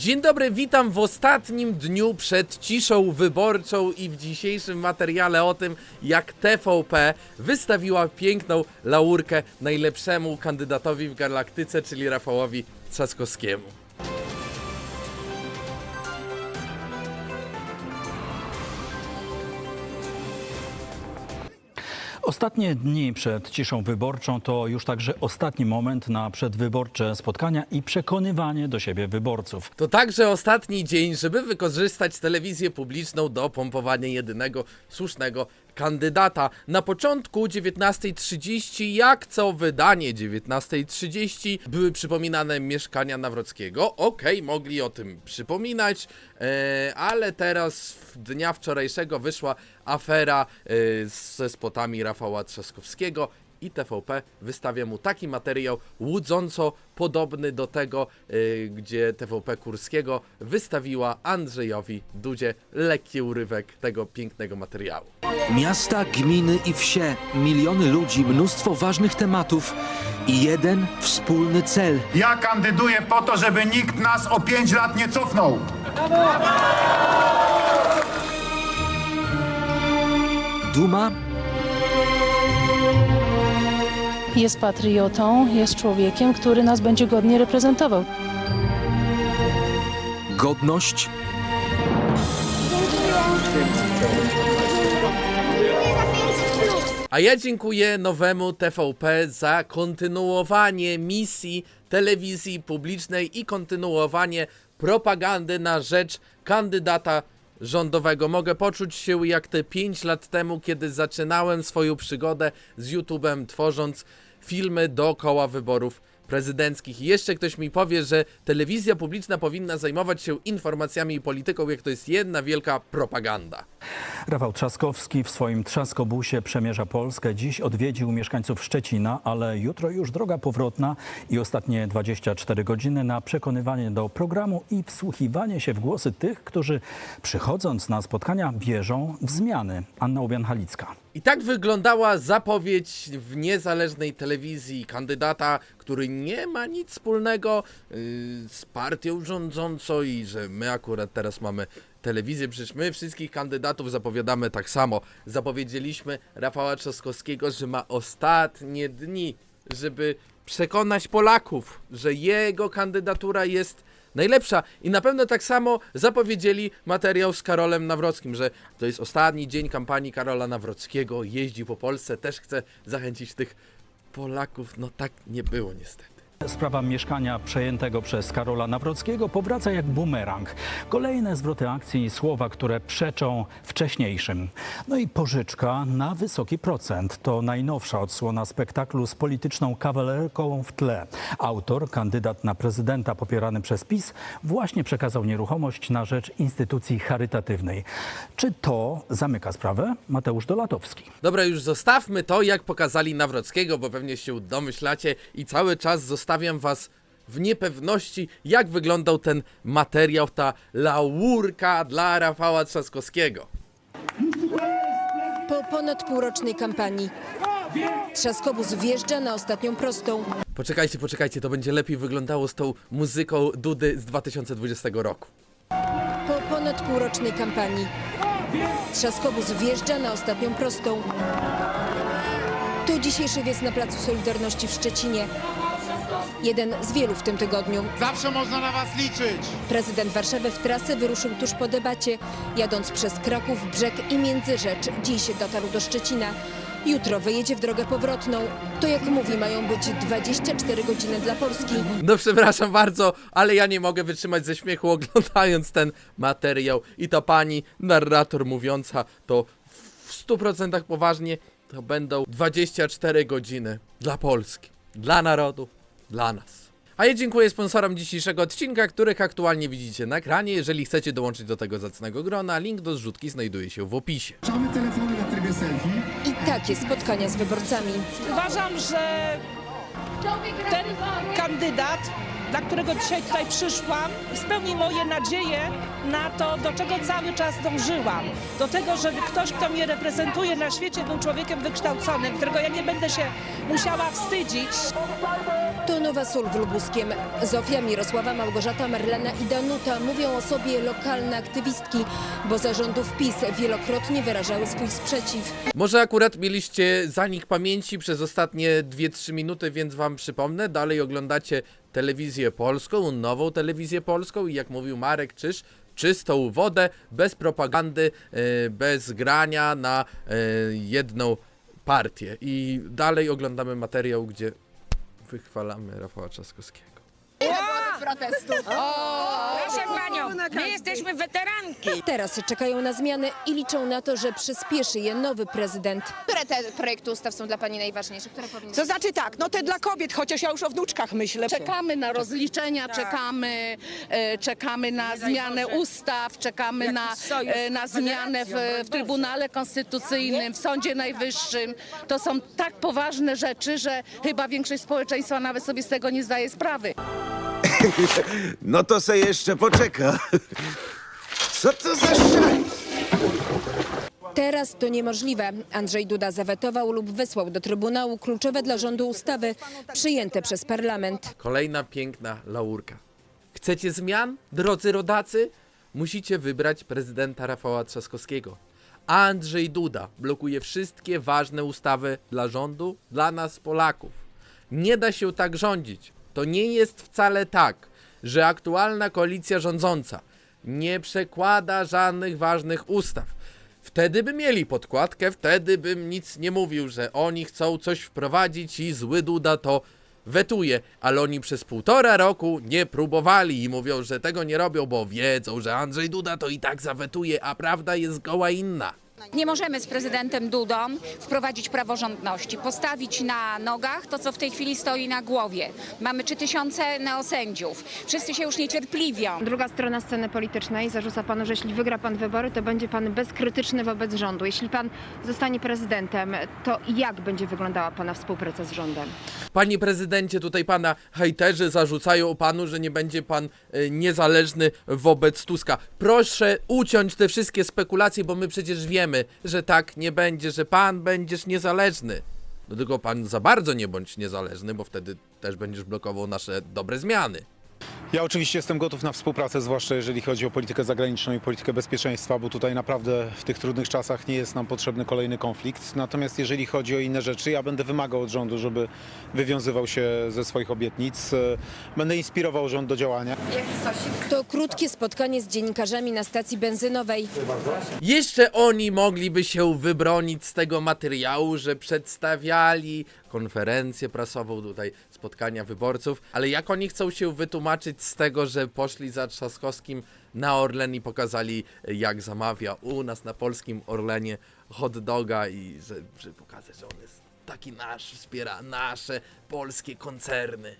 Dzień dobry, witam w ostatnim dniu przed ciszą wyborczą i w dzisiejszym materiale o tym, jak TVP wystawiła piękną laurkę najlepszemu kandydatowi w galaktyce, czyli Rafałowi Trzaskowskiemu. Ostatnie dni przed ciszą wyborczą to już także ostatni moment na przedwyborcze spotkania i przekonywanie do siebie wyborców. To także ostatni dzień, żeby wykorzystać telewizję publiczną do pompowania jedynego słusznego kandydata. Na początku 19.30, jak co wydanie 19.30, były przypominane mieszkania Nawrockiego. Okej, mogli o tym przypominać, e, ale teraz dnia wczorajszego wyszła afera e, ze spotami Rafała Trzaskowskiego i TVP wystawia mu taki materiał łudząco podobny do tego, y, gdzie TVP Kurskiego wystawiła Andrzejowi Dudzie lekki urywek tego pięknego materiału. Miasta, gminy i wsie, miliony ludzi, mnóstwo ważnych tematów i jeden wspólny cel. Ja kandyduję po to, żeby nikt nas o 5 lat nie cofnął. Duma, Jest patriotą, jest człowiekiem, który nas będzie godnie reprezentował. godność, A ja dziękuję nowemu TVP za kontynuowanie misji telewizji publicznej i kontynuowanie propagandy na rzecz kandydata rządowego. Mogę poczuć się jak te 5 lat temu, kiedy zaczynałem swoją przygodę z YouTube'em, tworząc filmy dookoła wyborów prezydenckich. I jeszcze ktoś mi powie, że telewizja publiczna powinna zajmować się informacjami i polityką, jak to jest jedna wielka propaganda. Rafał Trzaskowski w swoim Trzaskobusie przemierza Polskę. Dziś odwiedził mieszkańców Szczecina, ale jutro już droga powrotna i ostatnie 24 godziny na przekonywanie do programu i wsłuchiwanie się w głosy tych, którzy przychodząc na spotkania bierzą w zmiany. Anna Ubian-Halicka. I tak wyglądała zapowiedź w niezależnej telewizji kandydata, który nie ma nic wspólnego yy, z partią rządzącą i że my akurat teraz mamy telewizję, przecież my wszystkich kandydatów zapowiadamy tak samo. Zapowiedzieliśmy Rafała Trzaskowskiego, że ma ostatnie dni, żeby przekonać Polaków, że jego kandydatura jest najlepsza. I na pewno tak samo zapowiedzieli materiał z Karolem Nawrockim, że to jest ostatni dzień kampanii Karola Nawrockiego, jeździ po Polsce, też chce zachęcić tych Polaków. No tak nie było niestety. Sprawa mieszkania przejętego przez Karola Nawrockiego powraca jak bumerang. Kolejne zwroty akcji i słowa, które przeczą wcześniejszym. No i pożyczka na wysoki procent. To najnowsza odsłona spektaklu z polityczną kawalerką w tle. Autor, kandydat na prezydenta popierany przez PiS, właśnie przekazał nieruchomość na rzecz instytucji charytatywnej. Czy to zamyka sprawę? Mateusz Dolatowski. Dobra, już zostawmy to, jak pokazali Nawrockiego, bo pewnie się domyślacie i cały czas zostawiam was w niepewności, jak wyglądał ten materiał, ta laurka dla Rafała Trzaskowskiego. Po ponad półrocznej kampanii Trzaskobóz wjeżdża na ostatnią prostą. Poczekajcie, poczekajcie, to będzie lepiej wyglądało z tą muzyką Dudy z 2020 roku. Po ponad półrocznej kampanii Trzaskobóz wjeżdża na ostatnią prostą. To dzisiejszy wiec na Placu Solidarności w Szczecinie. Jeden z wielu w tym tygodniu. Zawsze można na was liczyć. Prezydent Warszawy w trasę wyruszył tuż po debacie, jadąc przez Kraków, Brzeg i Międzyrzecz. Dziś dotarł do Szczecina. Jutro wyjedzie w drogę powrotną. To jak mówi, mają być 24 godziny dla Polski. No przepraszam bardzo, ale ja nie mogę wytrzymać ze śmiechu oglądając ten materiał. I ta pani narrator mówiąca to w 100% poważnie, to będą 24 godziny dla Polski, dla narodu, dla nas. A ja dziękuję sponsorom dzisiejszego odcinka, których aktualnie widzicie na ekranie. Jeżeli chcecie dołączyć do tego zacnego grona, link do zrzutki znajduje się w opisie. Mamy telefony na trybie selfie. I takie spotkania z wyborcami. Uważam, że ten kandydat, dla którego dzisiaj tutaj przyszłam, spełni moje nadzieje na to, do czego cały czas dążyłam. Do tego, żeby ktoś, kto mnie reprezentuje na świecie, był człowiekiem wykształconym, którego ja nie będę się musiała wstydzić. To Nowa Sól w Lubuskiem. Zofia, Mirosława, Małgorzata, Marlena i Danuta mówią o sobie lokalne aktywistki, bo zarządów PiS wielokrotnie wyrażały swój sprzeciw. Może akurat mieliście zanik pamięci przez ostatnie 2-3 minuty, więc wam przypomnę. Dalej oglądacie telewizję polską, nową telewizję polską i jak mówił Marek Czyż, czystą wodę, bez propagandy, e, bez grania na e, jedną partię. I dalej oglądamy materiał, gdzie wychwalamy Rafała Trzaskowskiego. Proszę panią, my jesteśmy weteranki. Teraz czekają na zmiany i liczą na to, że przyspieszy je nowy prezydent. Które te projekty ustaw są dla Pani najważniejsze? Które powinny To znaczy tak, no te dla kobiet, chociaż ja już o wnuczkach myślę. Czekamy na rozliczenia, czekamy, e, czekamy na zmianę ustaw, czekamy na, e, na zmianę w, w Trybunale Konstytucyjnym, w Sądzie Najwyższym. To są tak poważne rzeczy, że chyba większość społeczeństwa nawet sobie z tego nie zdaje sprawy. No to se jeszcze poczeka. Co to za szaj? Teraz to niemożliwe. Andrzej Duda zawetował lub wysłał do Trybunału kluczowe dla rządu ustawy przyjęte przez parlament. Kolejna piękna laurka. Chcecie zmian, drodzy rodacy? Musicie wybrać prezydenta Rafała Trzaskowskiego. Andrzej Duda blokuje wszystkie ważne ustawy dla rządu, dla nas Polaków. Nie da się tak rządzić. To nie jest wcale tak, że aktualna koalicja rządząca nie przekłada żadnych ważnych ustaw. Wtedy by mieli podkładkę, wtedy bym nic nie mówił, że oni chcą coś wprowadzić i zły Duda to wetuje, ale oni przez półtora roku nie próbowali i mówią, że tego nie robią, bo wiedzą, że Andrzej Duda to i tak zawetuje, a prawda jest goła inna. Nie możemy z prezydentem Dudą wprowadzić praworządności, postawić na nogach to, co w tej chwili stoi na głowie. Mamy 3000 neosędziów. Wszyscy się już niecierpliwią. Druga strona sceny politycznej zarzuca panu, że jeśli wygra pan wybory, to będzie pan bezkrytyczny wobec rządu. Jeśli pan zostanie prezydentem, to jak będzie wyglądała pana współpraca z rządem? Panie prezydencie, tutaj pana hejterzy zarzucają panu, że nie będzie pan e, niezależny wobec Tuska. Proszę uciąć te wszystkie spekulacje, bo my przecież wiemy, że tak nie będzie, że pan będziesz niezależny. No tylko pan za bardzo nie bądź niezależny, bo wtedy też będziesz blokował nasze dobre zmiany. Ja oczywiście jestem gotów na współpracę, zwłaszcza jeżeli chodzi o politykę zagraniczną i politykę bezpieczeństwa, bo tutaj naprawdę w tych trudnych czasach nie jest nam potrzebny kolejny konflikt. Natomiast jeżeli chodzi o inne rzeczy, ja będę wymagał od rządu, żeby wywiązywał się ze swoich obietnic. Będę inspirował rząd do działania. To krótkie spotkanie z dziennikarzami na stacji benzynowej. Jeszcze oni mogliby się wybronić z tego materiału, że przedstawiali konferencję prasową, tutaj spotkania wyborców, ale jak oni chcą się wytłumaczyć z tego, że poszli za Trzaskowskim na Orlen i pokazali jak zamawia u nas na polskim Orlenie hot doga i że, że pokazać, że on jest taki nasz, wspiera nasze polskie koncerny.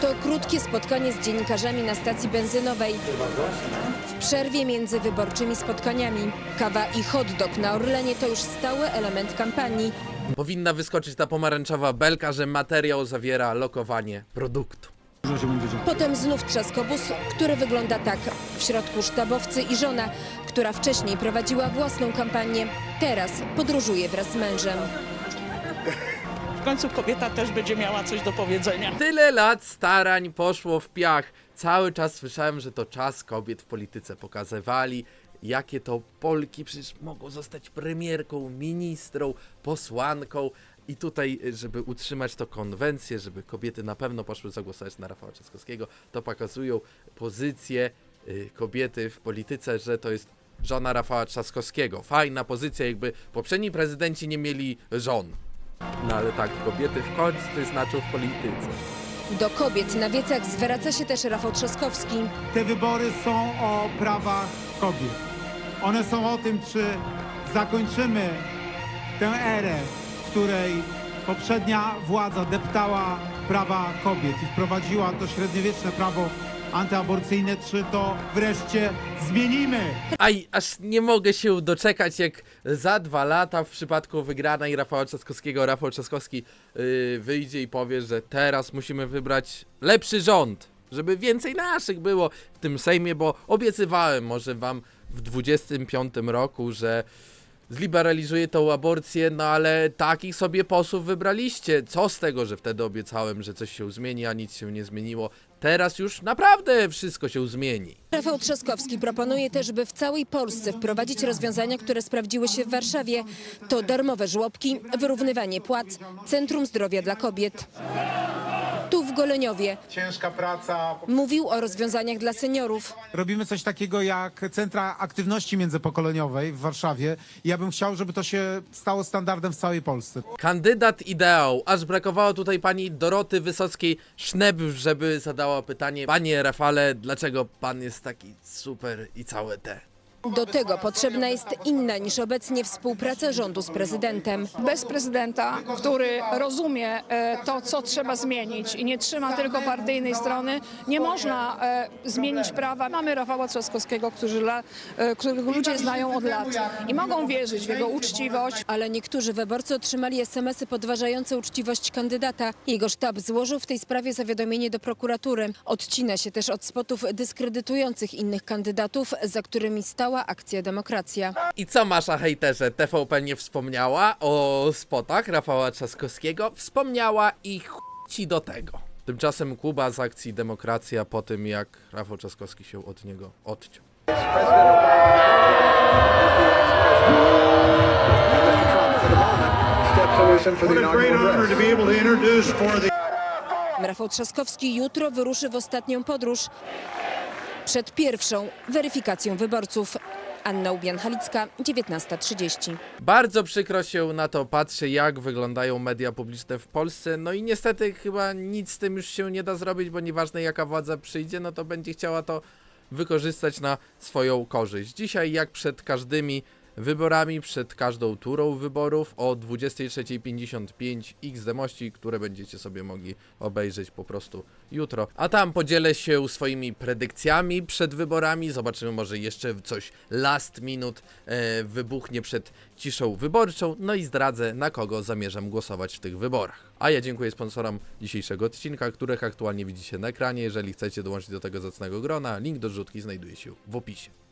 To krótkie spotkanie z dziennikarzami na stacji benzynowej. W przerwie między wyborczymi spotkaniami. Kawa i hot dog na Orlenie to już stały element kampanii. Powinna wyskoczyć ta pomarańczowa belka, że materiał zawiera lokowanie produktu. Potem znów trzaskobus, który wygląda tak. W środku sztabowcy i żona, która wcześniej prowadziła własną kampanię, teraz podróżuje wraz z mężem. W końcu kobieta też będzie miała coś do powiedzenia. Tyle lat starań poszło w piach. Cały czas słyszałem, że to czas kobiet w polityce. Pokazywali, jakie to Polki przecież mogą zostać premierką, ministrą, posłanką. I tutaj, żeby utrzymać to konwencję, żeby kobiety na pewno poszły zagłosować na Rafała Trzaskowskiego, to pokazują pozycję y, kobiety w polityce, że to jest żona Rafała Trzaskowskiego. Fajna pozycja, jakby poprzedni prezydenci nie mieli żon. No ale tak, kobiety w końcu znaczą w polityce. Do kobiet na wiecach zwraca się też Rafał Trzaskowski. Te wybory są o prawach kobiet. One są o tym, czy zakończymy tę erę, w której poprzednia władza deptała prawa kobiet i wprowadziła to średniowieczne prawo antyaborcyjne, czy to wreszcie zmienimy. Aj, aż nie mogę się doczekać, jak za dwa lata w przypadku wygranej Rafała Trzaskowskiego Rafał Trzaskowski yy, wyjdzie i powie, że teraz musimy wybrać lepszy rząd, żeby więcej naszych było w tym Sejmie, bo obiecywałem może wam w 25 roku, że zliberalizuje tą aborcję, no ale takich sobie posłów wybraliście. Co z tego, że wtedy obiecałem, że coś się zmieni, a nic się nie zmieniło. Teraz już naprawdę wszystko się zmieni. Rafał Trzaskowski proponuje też, by w całej Polsce wprowadzić rozwiązania, które sprawdziły się w Warszawie. To darmowe żłobki, wyrównywanie płac, Centrum Zdrowia dla Kobiet. W Goleniowie Ciężka praca. mówił o rozwiązaniach dla seniorów. Robimy coś takiego jak Centra Aktywności Międzypokoleniowej w Warszawie. I ja bym chciał, żeby to się stało standardem w całej Polsce. Kandydat ideał. Aż brakowało tutaj pani Doroty Wysockiej-Sznebr, żeby zadała pytanie. Panie Rafale, dlaczego pan jest taki super i całe te? Do tego potrzebna jest inna niż obecnie współpraca rządu z prezydentem. bez prezydenta, który rozumie e, to, co trzeba zmienić i nie trzyma tylko partyjnej strony, nie można e, zmienić prawa. Mamy Rafała Trzaskowskiego, e, którego ludzie znają od lat i mogą wierzyć w jego uczciwość. Ale niektórzy wyborcy otrzymali SMS-y podważające uczciwość kandydata. Jego sztab złożył w tej sprawie zawiadomienie do prokuratury. Odcina się też od spotów dyskredytujących innych kandydatów, za którymi Demokracja. I co masza hejterze? TVP nie wspomniała o spotach Rafała Trzaskowskiego? Wspomniała i ci do tego. Tymczasem Kuba z akcji Demokracja po tym jak Rafał Trzaskowski się od niego odciął. Rafał Trzaskowski jutro wyruszy w ostatnią podróż przed pierwszą weryfikacją wyborców. Anna Ubian-Halicka, 19.30. Bardzo przykro się na to patrzy, jak wyglądają media publiczne w Polsce. No i niestety chyba nic z tym już się nie da zrobić, bo nieważne jaka władza przyjdzie, no to będzie chciała to wykorzystać na swoją korzyść. Dzisiaj, jak przed każdymi wyborami, przed każdą turą wyborów o 23.55 x demości, które będziecie sobie mogli obejrzeć po prostu jutro. A tam podzielę się swoimi predykcjami przed wyborami. Zobaczymy, może jeszcze coś last minute e, wybuchnie przed ciszą wyborczą. No i zdradzę, na kogo zamierzam głosować w tych wyborach. A ja dziękuję sponsorom dzisiejszego odcinka, których aktualnie widzicie na ekranie. Jeżeli chcecie dołączyć do tego zacnego grona, link do rzutki znajduje się w opisie.